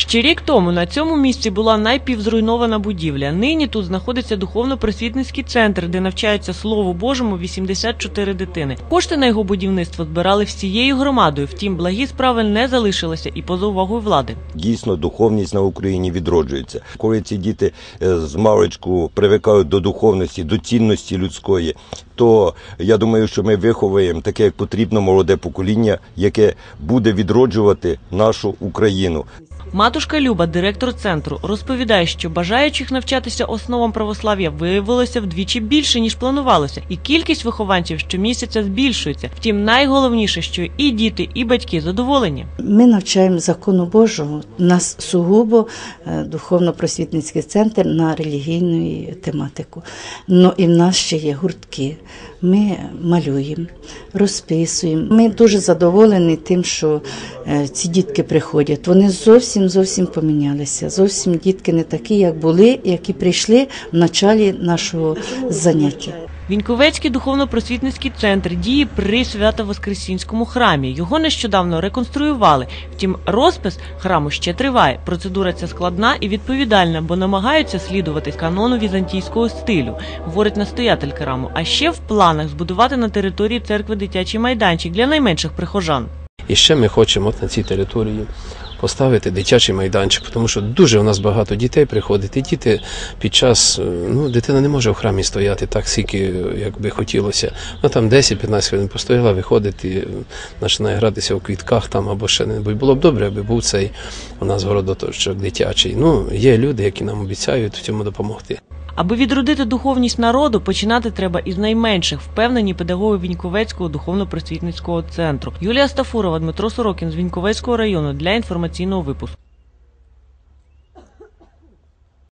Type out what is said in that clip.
Ще рік тому на цьому місці була найпівзруйнована будівля. Нині тут знаходиться духовно-просвітницький центр, де навчаються Слову Божому 84 дитини. Кошти на його будівництво збирали всією громадою. Втім, благі справи не залишилися і поза увагою влади. Дійсно, духовність на Україні відроджується. Коли ці діти е, з маличку привикають до духовності, до цінності людської, то я думаю, що ми виховуємо таке, як потрібно, молоде покоління, яке буде відроджувати нашу Україну. Матушка Люба, директор центру, розповідає, що бажаючих навчатися основам православ'я виявилося вдвічі більше ніж планувалося, і кількість вихованців щомісяця збільшується. Втім, найголовніше, що і діти, і батьки задоволені. Ми навчаємо закону Божого. Нас сугубо е, духовно-просвітницький центр на релігійну тематику. Ну і в нас ще є гуртки. Ми малюємо, розписуємо. Ми дуже задоволені тим, що е, ці дітки приходять. Вони зовсім зовсім помінялися. Зовсім дітки не такі, як були, які прийшли в началі нашого заняття. Віньковецький духовно-просвітницький центр діє при Свято-Воскресінському храмі. Його нещодавно реконструювали. Втім, розпис храму ще триває. Процедура ця складна і відповідальна, бо намагаються слідувати канону візантійського стилю, говорить настоятель храму. А ще в планах збудувати на території церкви дитячий майданчик для найменших прихожан. І ще ми хочемо от на цій території поставити дитячий майданчик, тому що дуже у нас багато дітей приходить. І діти під час е, ну дитина не може в храмі стояти так, скільки як би хотілося. Ну там 10-15 хвилин постояла, виходить і е, починає гратися у квітках там або ще не було б добре, аби був цей у нас городоточок дитячий. Ну є люди, які нам обіцяють в цьому допомогти. Аби відродити духовність народу, починати треба із найменших, впевнені педагоги Віньковецького духовно-просвітницького центру. Юлія Стафурова, Дмитро Сорокін з Віньковецького району для інформаційного випуску.